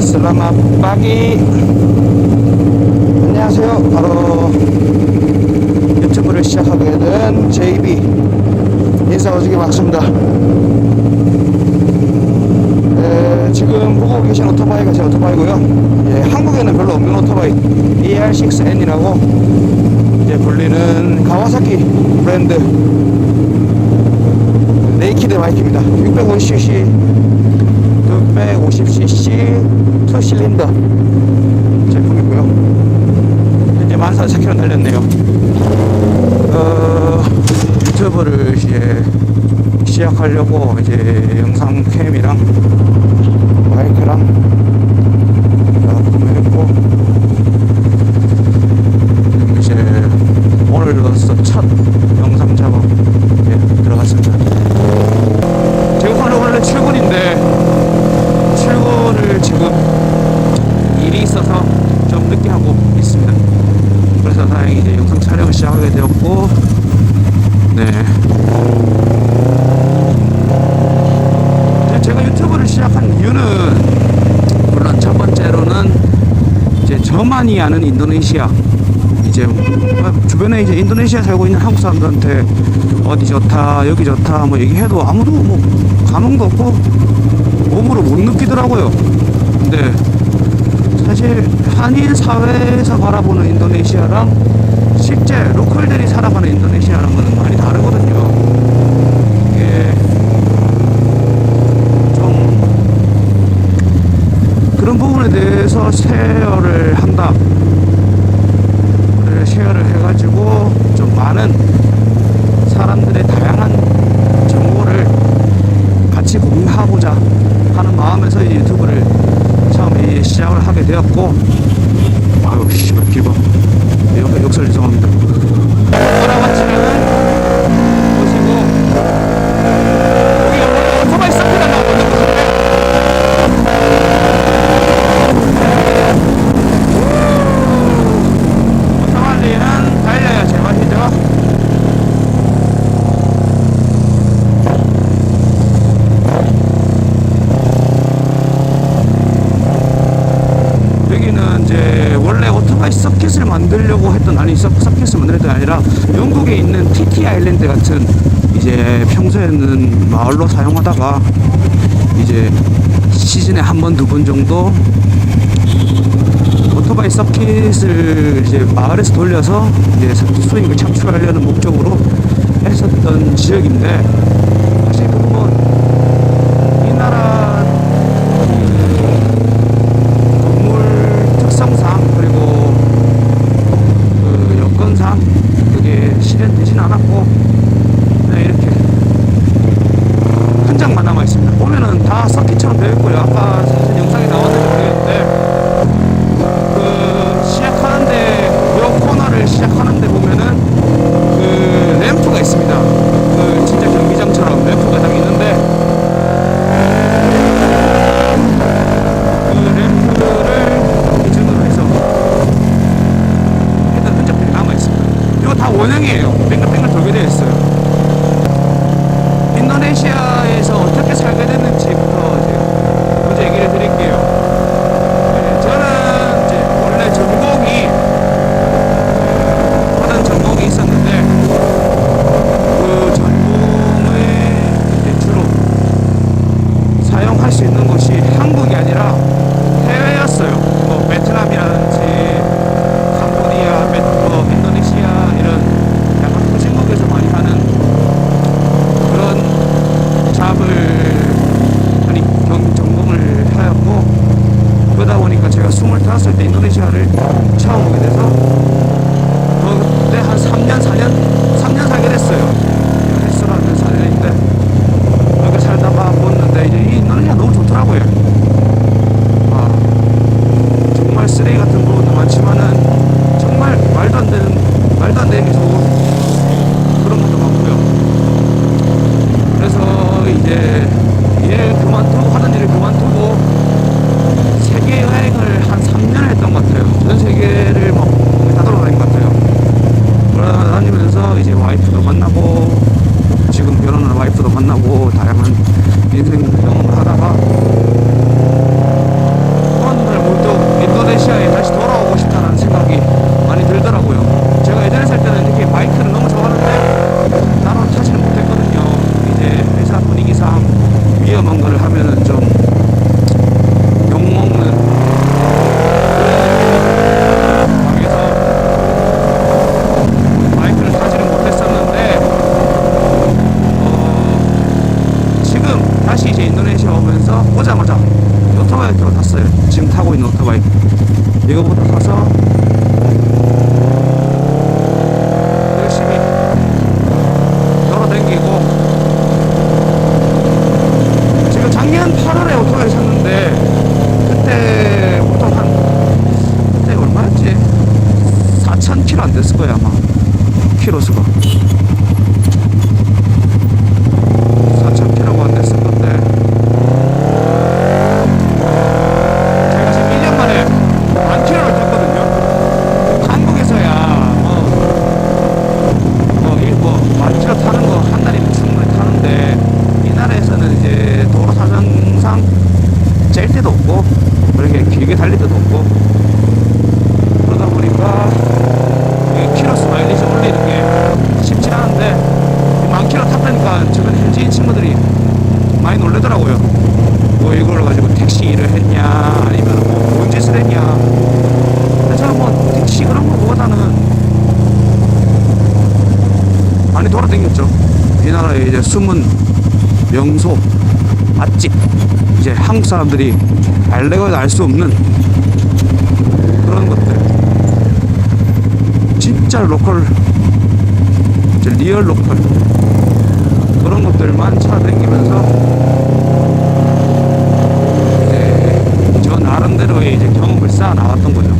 슬라마 빠기 안녕하세요. 바로 유튜브를 시작하게 된 JB 인사 오지게 막습니다. 에, 지금 보고 계신 오토바이가 제 오토바이고요. 예, 한국에는 별로 없는 오토바이 AR6N이라고 이제 불리는 가와사키 브랜드 네이키드 바이크입니다. 650cc 650cc 투 실린더 제품이고요. 현재 14,000km 달렸네요. 어, 유튜브를 이제 시작하려고 이제 영상 캠이랑 다 구매했고 이제 오늘로서 첫 영상 작업 예, 들어갔습니다. 제가 오늘 원래 출근인데 출근을 지금 일이 있어서 좀 늦게 하고 있습니다. 그래서 다행히 이제 영상 촬영을 시작하게 되었고, 네. 이제 제가 유튜브를 시작한 이유는, 물론 첫 번째로는 저만이 아는 인도네시아, 이제 주변에 이제 인도네시아 살고 있는 한국 사람들한테 어디 좋다, 여기 좋다, 뭐 얘기해도 아무도 뭐 감흥도 없고, 몸으로 못 느끼더라고요. 근데 사실 한인 사회에서 바라보는 인도네시아랑 실제 로컬들이 살아가는 인도네시아랑은 많이 다르거든요. 이게 좀 그런 부분에 대해서 쉐어를 한다. 쉐어를 해가지고 좀 많은 사람들의 다양한 정보를 같이 공유하고자 하는 마음에서 이 유튜브를 처음에 시작을 하게 되었고 아유 씨발 길봐 욕, 욕설 죄송합니다 돌아가치는 보시고 여기 오토바이 서피가 나오고 있는 곳인데 오토바이는 달려야 제맛이죠 여기는 이제 원래 오토바이 서킷을 만들려고 했던 아니 서, 서킷을 만들 게 아니라 영국에 있는 TT 아일랜드 같은 이제 평소에는 마을로 사용하다가 이제 시즌에 한 번 두 번 정도 오토바이 서킷을 이제 마을에서 돌려서 이제 수익을 창출하려는 목적으로 했었던 지역인데 사실 그건 이 나라 건물 특성상 그리고 그 여건상 그게 실현되진 않았고 그냥 이렇게 한 장만 남아 있습니다. 보면은 다 서킷처럼 되어 있고 데도 없고 그렇게 길게 달릴 데도 없고. 그러다 보니까 이 키로수 마일리지 올리는 게 쉽지 않은데 만 킬로 탔다니까 주변 현지인 친구들이 많이 놀래더라고요. 뭐 이걸 가지고 택시 일을 했냐 아니면 뭐뭔 짓을 했냐. 저는 뭐 택시 그런 거보다는 많이 돌아다녔죠. 이 나라의 이제 숨은 명소 맛집 이제 한국 사람들이 알래고 알수 없는 그런 것들. 진짜 로컬 이제 리얼 로컬. 그런 것들만 찾아다니면서 이제 저 나름대로의 이제 경험을 쌓아 나왔던 거죠.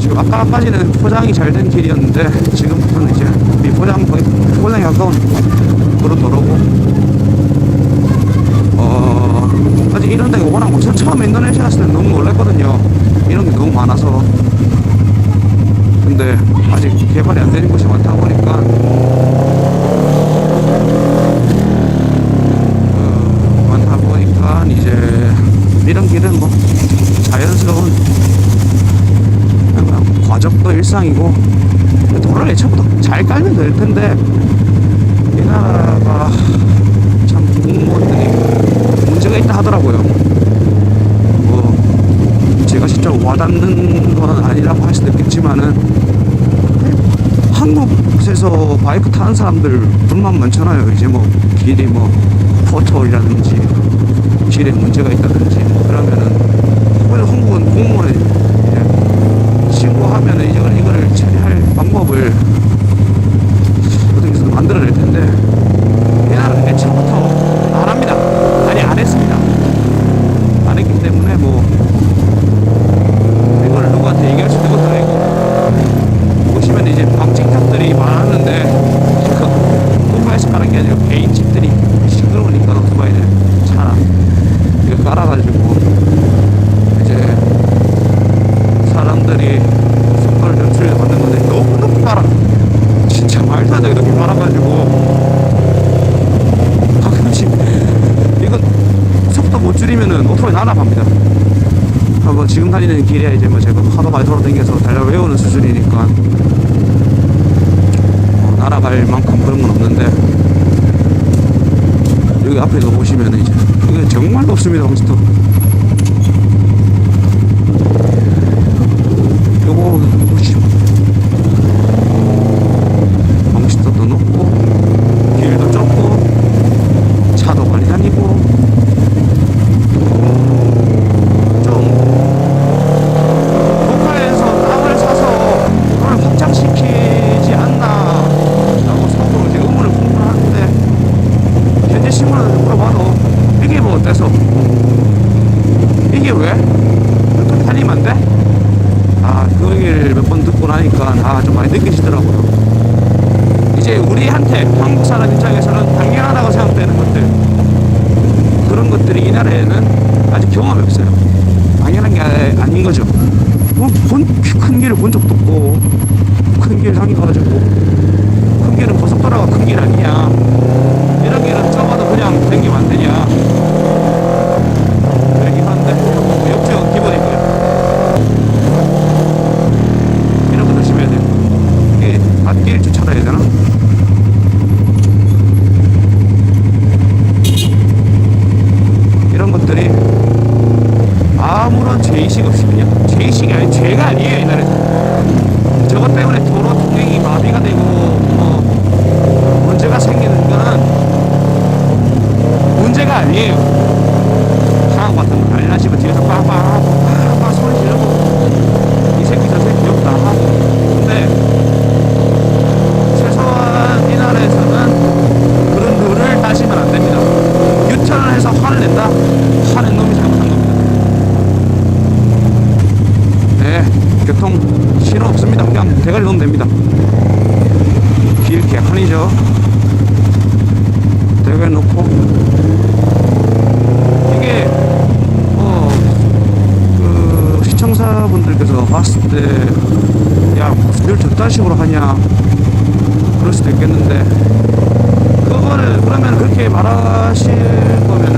지금 아까까지는 포장이 잘 된 길이었는데 지금부터는 이제 미포장 거의 포장에 가까운 그런 도로고. 어 아직 이런 데가 워낙 많 처음 인도네시아 갔을 때 너무 놀랐거든요. 이런 게 너무 많아서. 근데 아직 개발이 안 되는 곳이 많다 보니까 어, 뭐 일상이고 도로를 애초부터 잘 깔면 될 텐데 이 나라가 참 공무원들이 문제가 있다 하더라고요. 뭐 제가 직접 와닿는 건 아니라고 할 수도 있겠지만은 한국에서 바이크 타는 사람들 불만 많잖아요. 이제 뭐 길이 뭐 포토이라든지 길에 문제가 있다든지 그러면은 왜 한국은 공무원에 이제 신고하면은 이걸 이거를 처리할 방법을 어떻게 해서 만들어낼 텐데 이 나라는 애초부터 안 합니다. 아니 안 했습니다. 안 했기 때문에 뭐 이걸 누구한테 얘기할 수도 있고 아니고 보시면 이제 방직탑들이 많았는데 그 오토바이에서 가는 게 아니라 개인 집들이 시끄러우니까 오토바이를 차라 이거 깔아가지고 이제 사람들이 속도를 연출해 받는 건데 너무 높게 깔아 진짜 말도 안 되게 높게 깔아가지고 가끔씩 이건 속도 못 줄이면은 오토바이 날아갑니다 한번 지금 다니는 길에 이제 뭐 제가 하도 많이 돌아 다녀서 달려 외우는 수준이니까 어, 날아갈 만큼 그런 건 없는데 여기 앞에서 보시면 이제 이게 정말 높습니다 방지턱 요거 보시면 방지턱도 높고 길도 좁고 차도 많이 다니고 좀 국가에서 땅을 사서 그걸 확장시키지 않나 라고 속으로 이제 의문을 품고하는데 현재 신문을 물어봐도 이게 뭐 어때서 이게 왜? 또 달리면 안 돼? 아, 그 얘기를 몇 번 듣고 나니까 아, 좀 많이 느끼시더라고요. 이제 우리한테 한국 사람 입장에서는 당연하다고 생각되는 것들 그런 것들이 이 나라에는 아직 경험이 없어요. 당연한 게 아- 아닌 거죠. 뭐, 본, 큰 길을 본 적도 없고, 큰 길 다녀가지고, 큰 길은 고 속도로가 큰길 아니냐. 이런 길은 적어도 그냥 댕기면 안 되냐. 수도 있겠는데 그거를 그러면 그렇게 말하실 거면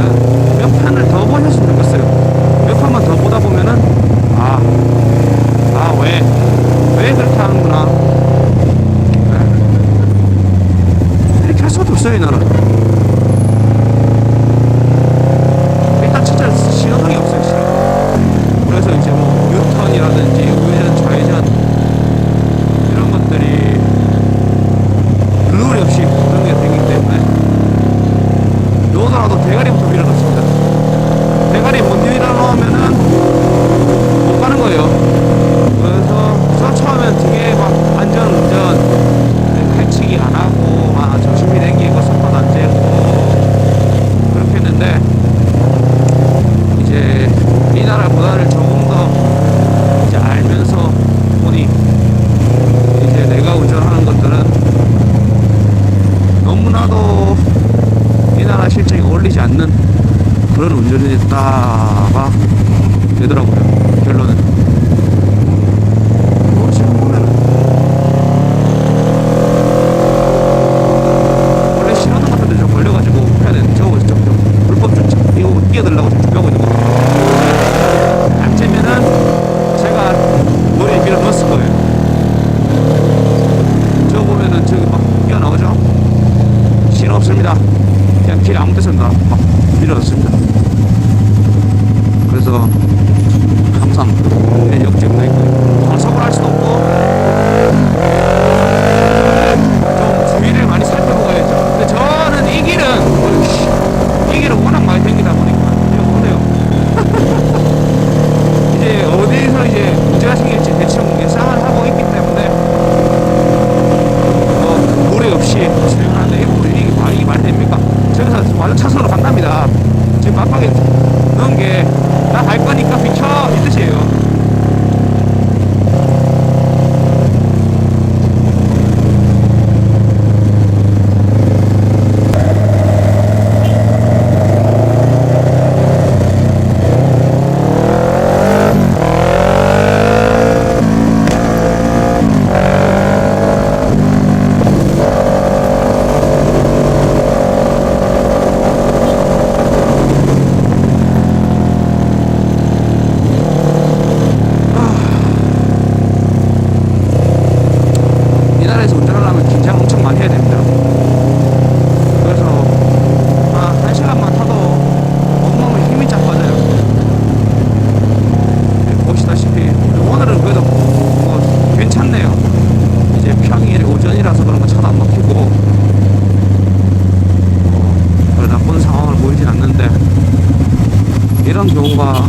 이런 경우가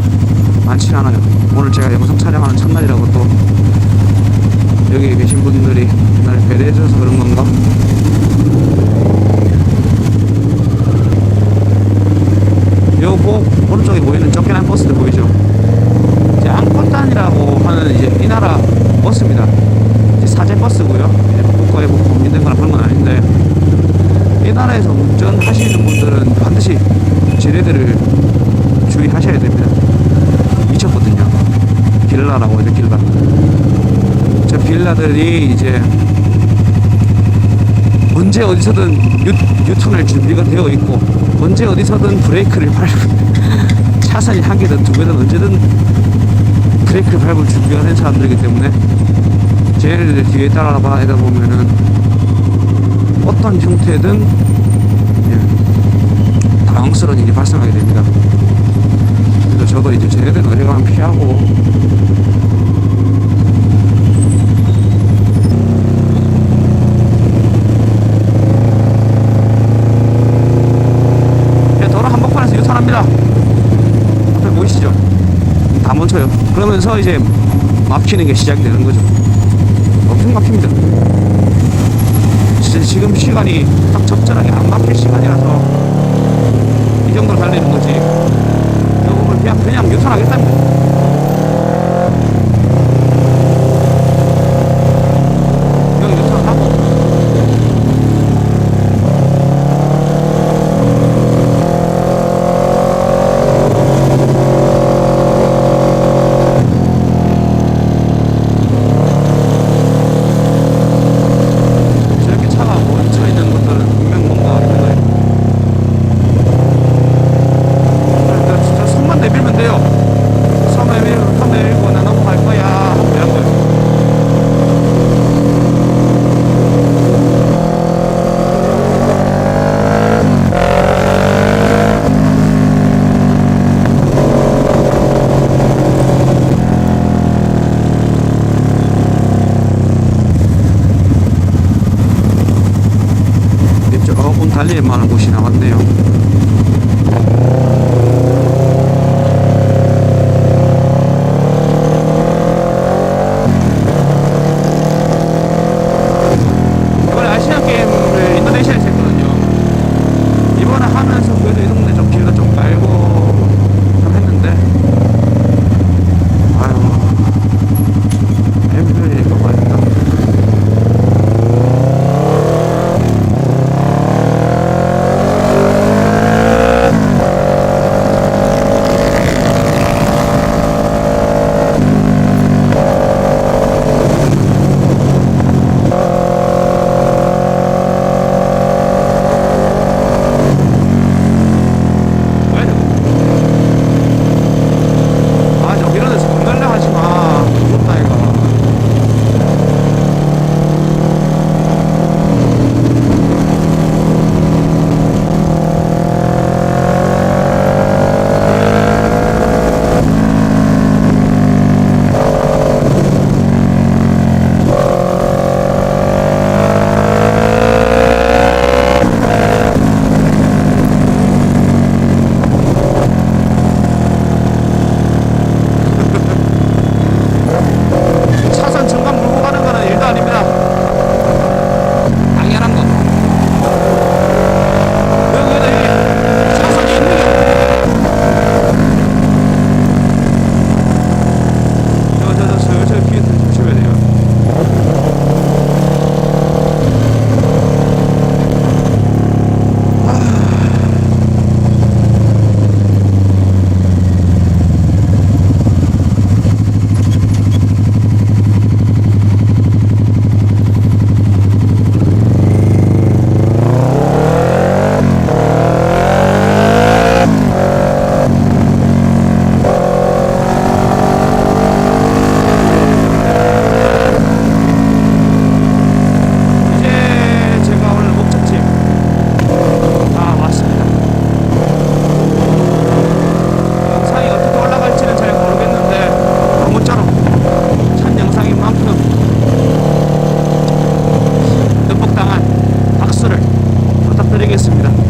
많지 않아요 오늘 제가 영상 촬영하는 첫날이라고 또 여기 계신 분들이 날 배려해줘서 그런 건가? 요거 오른쪽에 보이는 적게난 버스들 보이죠? 이제 앙콘단이라고 하는 이제 이 나라 버스입니다 이제 사제 버스고요 이제 국가에 뭐 공인된 거나 그런 건 아닌데 이 나라에서 운전하시는 분들은 반드시 지뢰들을 주의하셔야 됩니다. 미쳤거든요. 빌라라고 해요, 빌라. 저 빌라들이 이제 언제 어디서든 유, 턴할 준비가 되어 있고 언제 어디서든 브레이크를 밟은 차선이 한 개든 두 개든 언제든 브레이크를 밟을 준비가 된 사람들이기 때문에 쟤네들 뒤에 따라봐 하다 보면은 어떤 형태든 예, 당황스러운 일이 발생하게 됩니다. 저도 이제 쟤네들 어디가면 피하고. 이제 도로 한복판에서 유턴합니다. 앞에 보이시죠? 다 멈춰요. 그러면서 이제 막히는 게 시작이 되는 거죠. 엄청 막힙니다. 진짜 지금 시간이 딱 적절하게 안 막힐 시간이라서 이 정도로 달리는 거지 그냥 그냥 유턴하겠답니다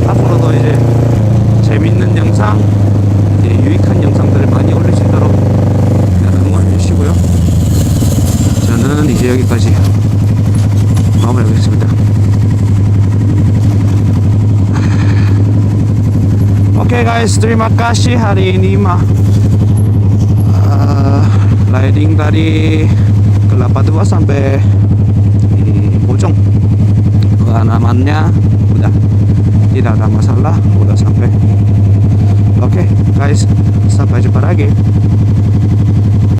앞으로도 이제 재밌는 영상, 유익한 영상들을 많이 있도록 응원해 주시고요. 저는 이제 여기까지 마무리하겠습니다. Hari ini mah eh, riding dari Kelapa Dua sampai hmm, tidak ada masalah, udah sampai. Oke guys, sampai jumpa lagi.